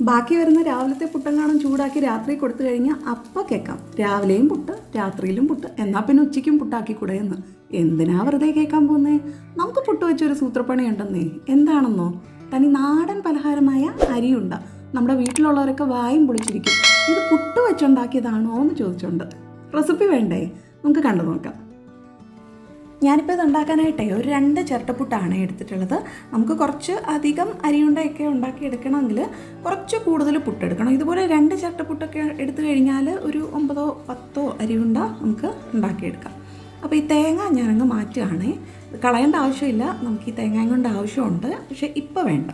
ബാക്കി വരുന്ന രാവിലത്തെ പുട്ടെങ്ങാനും ചൂടാക്കി രാത്രി കൊടുത്തു കഴിഞ്ഞാൽ അപ്പം കേൾക്കാം രാവിലെയും പുട്ട് രാത്രിയിലും പുട്ട്. എന്നാൽ പിന്നെ ഉച്ചയ്ക്കും പുട്ടാക്കി കൂടെ എന്ന്. എന്തിനാ വെറുതെ കേൾക്കാൻ പോകുന്നേ നമുക്ക് പുട്ട് വെച്ചൊരു സൂത്രപ്പണി ഉണ്ടെന്നേ എന്താണെന്നോ? തനി നാടൻ പലഹാരമായ അരിയുണ്ട. നമ്മുടെ വീട്ടിലുള്ളവരൊക്കെ വായും പൊളിച്ചിരിക്കും. ഇത് പുട്ട് വെച്ചുണ്ടാക്കിയതാണോ എന്ന് ചോദിച്ചുകൊണ്ട് റെസിപ്പി വേണ്ടേ? നമുക്ക് കണ്ടു നോക്കാം. ഞാനിപ്പോൾ ഇത് ഉണ്ടാക്കാനായിട്ടേ ഒരു രണ്ട് ചിരട്ടപ്പുട്ടാണ് എടുത്തിട്ടുള്ളത്. നമുക്ക് കുറച്ച് അധികം അരിയുണ്ടയൊക്കെ ഉണ്ടാക്കി എടുക്കണമെങ്കിൽ കുറച്ച് കൂടുതൽ പുട്ടെടുക്കണം. ഇതുപോലെ രണ്ട് ചിരട്ടപ്പുട്ടൊക്കെ എടുത്തു കഴിഞ്ഞാൽ ഒരു ഒമ്പതോ പത്തോ അരിയുണ്ട നമുക്ക് ഉണ്ടാക്കിയെടുക്കാം. അപ്പോൾ ഈ തേങ്ങ ഞാനങ്ങ് മാറ്റുകയാണേ. കളയേണ്ട ആവശ്യമില്ല. നമുക്ക് ഈ തേങ്ങ കൊണ്ട് ആവശ്യമുണ്ട്. പക്ഷേ ഇപ്പോൾ വേണ്ട.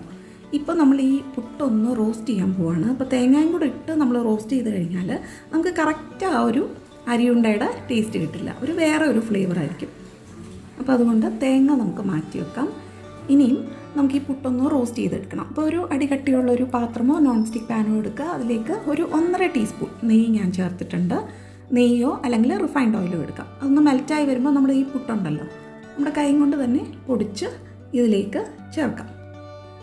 ഇപ്പോൾ നമ്മൾ ഈ പുട്ടൊന്ന് റോസ്റ്റ് ചെയ്യാൻ പോവാണ്. അപ്പോൾ തേങ്ങയും കൂടെ ഇട്ട് നമ്മൾ റോസ്റ്റ് ചെയ്ത് കഴിഞ്ഞാൽ നമുക്ക് കറക്റ്റ് ആ ഒരു അരിയുണ്ടയുടെ ടേസ്റ്റ് കിട്ടില്ല. ഒരു വേറെ ഒരു ഫ്ലേവർ ആയിരിക്കും അപ്പോൾ അതുകൊണ്ട് തേങ്ങ നമുക്ക് മാറ്റി വെക്കാം. ഇനിയും നമുക്ക് ഈ പുട്ടൊന്ന് റോസ്റ്റ് ചെയ്തെടുക്കണം. അപ്പോൾ ഒരു അടികട്ടിയുള്ള ഒരു പാത്രമോ നോൺ സ്റ്റിക്ക് പാനോ എടുക്കുക. അതിലേക്ക് ഒരു ഒന്നര ടീസ്പൂൺ നെയ്യ് ഞാൻ ചേർത്തിട്ടുണ്ട്. നെയ്യോ അല്ലെങ്കിൽ റിഫൈൻഡ് ഓയിലോ എടുക്കാം. അതൊന്ന് മെൽറ്റായി വരുമ്പോൾ നമ്മുടെ ഈ പുട്ടുണ്ടല്ലോ. നമ്മുടെ കൈ കൊണ്ട് തന്നെ പൊടിച്ച് ഇതിലേക്ക് ചേർക്കാം.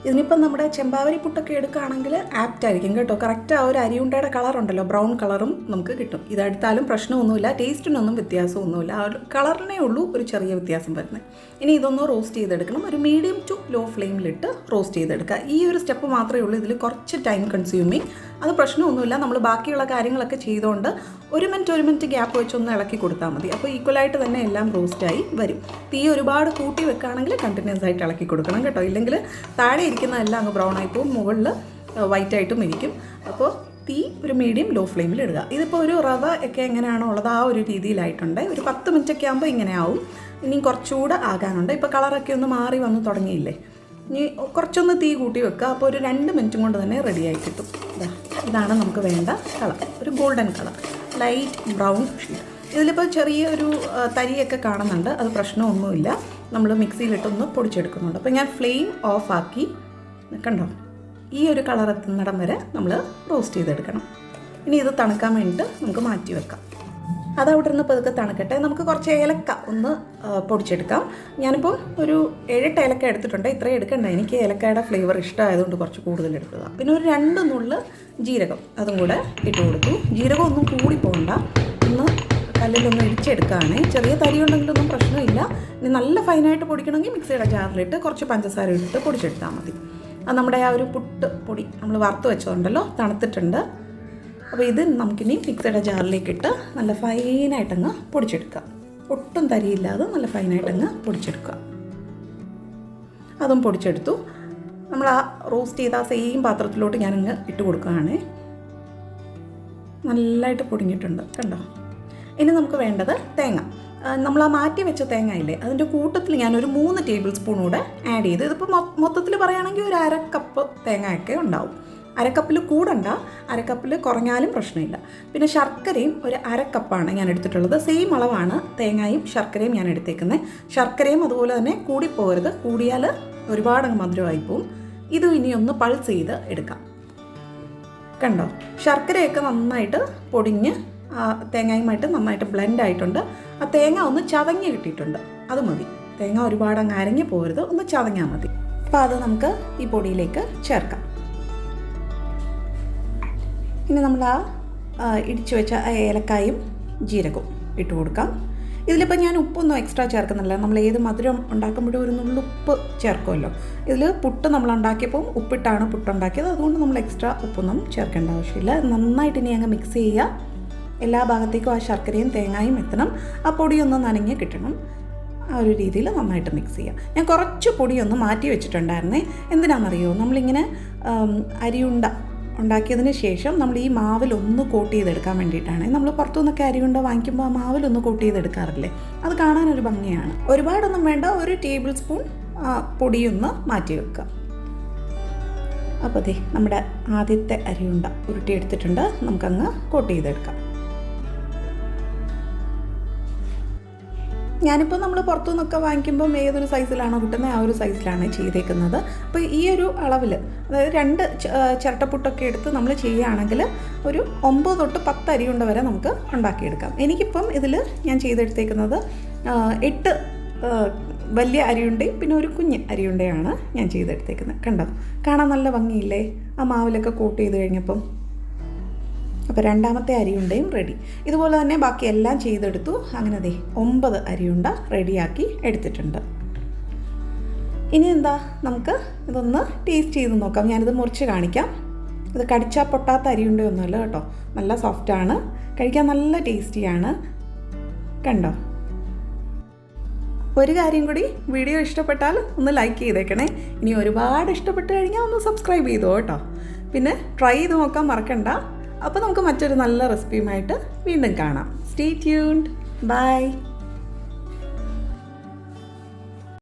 ഇതിനിപ്പം നമ്മുടെ ചെമ്പാവരി പുട്ടൊക്കെ എടുക്കുകയാണെങ്കിൽ ആപ്റ്റ് ആയിരിക്കും കേട്ടോ. കറക്റ്റ് ആ ഒരു അരിയുണ്ടയുടെ കളറുണ്ടല്ലോ ബ്രൗൺ കളറും നമുക്ക് കിട്ടും. ഇതെടുത്താലും പ്രശ്നമൊന്നുമില്ല ടേസ്റ്റിനൊന്നും വ്യത്യാസമൊന്നുമില്ല. ആ ഒരു കളറിനേ ഉള്ളൂ ഒരു ചെറിയ വ്യത്യാസം വരുന്നത്. ഇനി ഇതൊന്ന് റോസ്റ്റ് ചെയ്തെടുക്കണം. ഒരു മീഡിയം ടു ലോ ഫ്ലെയിമിലിട്ട് റോസ്റ്റ് ചെയ്തെടുക്കുക. ഈ ഒരു സ്റ്റെപ്പ് മാത്രമേ ഉള്ളൂ. ഇതിൽ കുറച്ച് ടൈം കൺസ്യൂമിങ് അത് പ്രശ്നമൊന്നുമില്ല. നമ്മൾ ബാക്കിയുള്ള കാര്യങ്ങളൊക്കെ ചെയ്തുകൊണ്ട് ഒരു മിനിറ്റ് ഒരു മിനിറ്റ് ഗ്യാപ്പ് വെച്ചൊന്ന് ഇളക്കി കൊടുത്താൽ മതി. അപ്പോൾ ഈക്വലായിട്ട് തന്നെ എല്ലാം റോസ്റ്റായി വരും. തീ ഒരുപാട് കൂട്ടി വെക്കുകയാണെങ്കിൽ കണ്ടിന്യൂസ് ആയിട്ട് ഇളക്കി കൊടുക്കണം കേട്ടോ. ഇല്ലെങ്കിൽ താഴെ ഇരിക്കുന്നതെല്ലാം അങ്ങ് ബ്രൗൺ ആയി പോകും മുകളിൽ വൈറ്റ് ആയിട്ടും ഇരിക്കും. അപ്പോൾ തീ ഒരു മീഡിയം ലോ ഫ്ലെയിമിൽ ഇടുക. ഇതിപ്പോൾ ഒരു റവ ഒക്കെ എങ്ങനെയാണോ ഉള്ളത് ആ ഒരു രീതിയിലായിട്ടുണ്ട്. ഒരു പത്ത് മിനിറ്റ് ഒക്കെ ആകുമ്പോൾ ഇങ്ങനെ ആവും. ഇനി കുറച്ചുകൂടെ ആകാനുണ്ട്. ഇപ്പോൾ കളറൊക്കെ ഒന്ന് മാറി വന്ന് തുടങ്ങിയില്ലേ? ഇനി കുറച്ചൊന്ന് തീ കൂട്ടി വെക്കുക. അപ്പോൾ ഒരു രണ്ട് മിനിറ്റും കൊണ്ട് തന്നെ റെഡിയായി കിട്ടും. ഇതാണ് നമുക്ക് വേണ്ട കളർ ഒരു golden colour light brown shade ഇതിലിപ്പോൾ ചെറിയ ഒരു തരിയൊക്കെ കാണുന്നുണ്ട്. അത് പ്രശ്നമൊന്നുമില്ല. നമ്മൾ മിക്സിയിലിട്ടൊന്ന് പൊടിച്ചെടുക്കുന്നുണ്ട്. അപ്പോൾ ഞാൻ ഫ്ലെയിം ഓഫാക്കി കണ്ടോ? ഈ ഒരു കളർ എത്തുന്നിടം വരെ നമ്മൾ റോസ്റ്റ് ചെയ്തെടുക്കണം. ഇനി ഇത് തണുക്കാൻ വേണ്ടിയിട്ട് നമുക്ക് മാറ്റി വെക്കാം. അത് അവിടെ നിന്ന് പതുക്കെ തണുക്കട്ടെ. നമുക്ക് കുറച്ച് ഏലക്ക ഒന്ന് പൊടിച്ചെടുക്കാം. ഞാനിപ്പോൾ ഒരു ഏഴെട്ട് ഏലക്ക എടുത്തിട്ടുണ്ട്. ഇത്രയും എടുക്കണ്ട. എനിക്ക് ഏലക്കയുടെ ഫ്ലേവർ ഇഷ്ടമായതുകൊണ്ട് കുറച്ച് കൂടുതൽ എടുത്തതാണ് പിന്നെ ഒരു രണ്ട് നുള്ള് ജീരകം അതും കൂടെ ഇട്ട് കൊടുത്തു. ജീരകം ഒന്നും കൂടി പോകണ്ട ഒന്ന് കല്ലിലൊന്ന് ഇടിച്ചെടുക്കുകയാണേ ചെറിയ തരി ഉണ്ടെങ്കിലൊന്നും പ്രശ്നമില്ല. ഇനി നല്ല ഫൈനായിട്ട് പൊടിക്കണമെങ്കിൽ മിക്സിയുടെ ജാറിലിട്ട് കുറച്ച് പഞ്ചസാര ഇട്ടിട്ട് പൊടിച്ചെടുത്താൽ മതി. നമ്മുടെ ആ ഒരു പുട്ട് പൊടി നമ്മൾ വറുത്ത് വെച്ചതുണ്ടല്ലോ തണുത്തിട്ടുണ്ട്. അപ്പോൾ ഇത് നമുക്കിനി മിക്സിയുടെ ജാറിലേക്ക് ഇട്ട് നല്ല ഫൈനായിട്ടങ്ങ് പൊടിച്ചെടുക്കുക ഒട്ടും തരിയില്ലാതെ നല്ല ഫൈനായിട്ടങ്ങ് പൊടിച്ചെടുക്കുക. അതും പൊടിച്ചെടുത്തു. നമ്മൾ ആ റോസ്റ്റ് ചെയ്ത ആ സെയിം പാത്രത്തിലോട്ട് ഞാനങ്ങ് ഇട്ട് കൊടുക്കുകയാണ്. നല്ലതായിട്ട് പൊടിഞ്ഞിട്ടുണ്ട് കണ്ടോ? ഇനി നമുക്ക് വേണ്ടത് തേങ്ങ. നമ്മൾ ആ മാറ്റി വെച്ച തേങ്ങ ഇല്ലേ അതിന്റെ കൂട്ടത്തിൽ ഒരു മൂന്ന് ടേബിൾ സ്പൂൺ കൂടെ ആഡ് ചെയ്ത് ഇതിപ്പോൾ മൊത്തത്തിൽ പറയുകയാണെങ്കിൽ ഒരു അര കപ്പ് തേങ്ങയൊക്കെ ഉണ്ടാവും. അരക്കപ്പിൽ കൂടണ്ട അരക്കപ്പിൽ കുറഞ്ഞാലും പ്രശ്നമില്ല. പിന്നെ ശർക്കരയും ഒരു അരക്കപ്പാണ് ഞാൻ എടുത്തിട്ടുള്ളത്. സെയിം അളവാണ് തേങ്ങയും ശർക്കരയും ഞാൻ എടുത്തേക്കുന്നത്. ശർക്കരയും അതുപോലെ തന്നെ കൂടിപ്പോകരുത്. കൂടിയാൽ ഒരുപാട് മധുരമായി പോവും. ഇതും ഇനി ഒന്ന് പൾസ് ചെയ്ത് എടുക്കാം. കണ്ടോ? ശർക്കരയൊക്കെ നന്നായിട്ട് പൊടിഞ്ഞ് തേങ്ങയുമായിട്ട് നന്നായിട്ട് ബ്ലെൻഡ് ആയിട്ടുണ്ട്. ആ തേങ്ങ ഒന്ന് ചതഞ്ഞ് കിട്ടിയിട്ടുണ്ട്. അത് മതി. തേങ്ങ ഒരുപാട് അങ്ങ് അരങ്ങി പോകരുത് ഒന്ന് ചതഞ്ഞാൽ മതി. അപ്പോൾ അത് നമുക്ക് ഈ പൊടിയിലേക്ക് ചേർക്കാം. ഇനി നമ്മൾ ആ ഇടിച്ചു വെച്ച ഏലക്കായും ജീരകവും ഇട്ട് കൊടുക്കാം. ഇതിലിപ്പോൾ ഞാൻ ഉപ്പൊന്നും എക്സ്ട്രാ ചേർക്കുന്നില്ല. നമ്മൾ ഏത് മധുരം ഉണ്ടാക്കുമ്പോഴും ഒരു നുള്ളുപ്പ് ചേർക്കുമല്ലോ. ഇതിൽ പുട്ട് നമ്മൾ ഉണ്ടാക്കിയപ്പോൾ ഉപ്പിട്ടാണ് പുട്ടുണ്ടാക്കിയത് അതുകൊണ്ട് നമ്മൾ എക്സ്ട്രാ ഉപ്പൊന്നും ചേർക്കേണ്ട ആവശ്യമില്ല. നന്നായിട്ട് ഇനി അങ്ങ് മിക്സ് ചെയ്യുക. എല്ലാ ഭാഗത്തേക്കും ആ ശർക്കരയും തേങ്ങായും എത്തണം. ആ പൊടിയൊന്ന് നനഞ്ഞ് കിട്ടണം. ആ ഒരു രീതിയിൽ നന്നായിട്ട് മിക്സ് ചെയ്യാം. ഞാൻ കുറച്ച് പൊടിയൊന്ന് മാറ്റി വെച്ചിട്ടുണ്ടായിരുന്നേ. എന്തിനാണെന്നറിയോ? നമ്മളിങ്ങനെ അരിയുണ്ട ഉണ്ടാക്കിയതിന് ശേഷം നമ്മൾ ഈ മാവിലൊന്ന് കോട്ട് ചെയ്തെടുക്കാൻ വേണ്ടിയിട്ടാണ്. നമ്മൾ പുറത്തുനിന്നൊക്കെ അരിയുണ്ട വാങ്ങിക്കുമ്പോൾ ആ മാവിലൊന്ന് കോട്ട് ചെയ്തെടുക്കാറില്ലേ? അത് കാണാനൊരു ഭംഗിയാണ്. ഒരുപാടൊന്നും വേണ്ട. ഒരു ടേബിൾ സ്പൂൺ പൊടിയൊന്ന് മാറ്റി വെക്കുക. അപ്പോൾ അതെ നമ്മുടെ ആദ്യത്തെ അരിയുണ്ട ഉരുട്ടിയെടുത്തിട്ടുണ്ട്. നമുക്കങ്ങ് കോട്ട് ചെയ്തെടുക്കാം. ഞാനിപ്പോൾ നമ്മൾ പുറത്തുനിന്നൊക്കെ വാങ്ങിക്കുമ്പം ഏതൊരു സൈസിലാണോ കിട്ടുന്നത് ആ ഒരു സൈസിലാണ് ചെയ്തേക്കുന്നത്. അപ്പോൾ ഈ ഒരു അളവിൽ അതായത് രണ്ട് ചിരട്ടപ്പുട്ടൊക്കെ എടുത്ത് നമ്മൾ ചെയ്യുകയാണെങ്കിൽ ഒരു ഒമ്പത് തൊട്ട് പത്ത് അരി കൊണ്ട് വരെ നമുക്ക് ഉണ്ടാക്കിയെടുക്കാം. എനിക്കിപ്പം ഇതിൽ ഞാൻ ചെയ്തെടുത്തേക്കുന്നത് എട്ട് വലിയ അരിയുണ്ടയും പിന്നെ ഒരു കുഞ്ഞ് അരിയുണ്ടയാണ് ഞാൻ ചെയ്തെടുത്തേക്കുന്നത്. കണ്ടോ? കാണാൻ നല്ല ഭംഗിയില്ലേ? ആ മാവിലൊക്കെ കോട്ട് ചെയ്ത് കഴിഞ്ഞപ്പം. അപ്പോൾ രണ്ടാമത്തെ അരിയുണ്ടയും റെഡി ഇതുപോലെ തന്നെ ബാക്കി എല്ലാം ചെയ്തെടുത്തു. അങ്ങനെ അതെ ഒമ്പത് അരിയുണ്ട റെഡിയാക്കി എടുത്തിട്ടുണ്ട്. ഇനി എന്താ? നമുക്ക് ഇതൊന്ന് ടേസ്റ്റ് ചെയ്ത് നോക്കാം. ഞാനിത് മുറിച്ച് കാണിക്കാം. ഇത് കടിച്ചാൽ പൊട്ടാത്ത അരിയുണ്ടയൊന്നുമല്ല കേട്ടോ. നല്ല സോഫ്റ്റാണ് കഴിക്കാൻ നല്ല ടേസ്റ്റിയാണ് കണ്ടോ? ഒരു കാര്യം കൂടി വീഡിയോ ഇഷ്ടപ്പെട്ടാൽ ഒന്ന് ലൈക്ക് ചെയ്തേക്കണേ. ഇനി ഒരുപാട് ഇഷ്ടപ്പെട്ട് കഴിഞ്ഞാൽ ഒന്ന് സബ്സ്ക്രൈബ് ചെയ്തോ കേട്ടോ. പിന്നെ ട്രൈ ചെയ്ത് നോക്കാൻ മറക്കണ്ട. അപ്പോൾ നമുക്ക് മറ്റൊരു നല്ല റെസിപ്പിയുമായിട്ട് വീണ്ടും കാണാം. Stay tuned by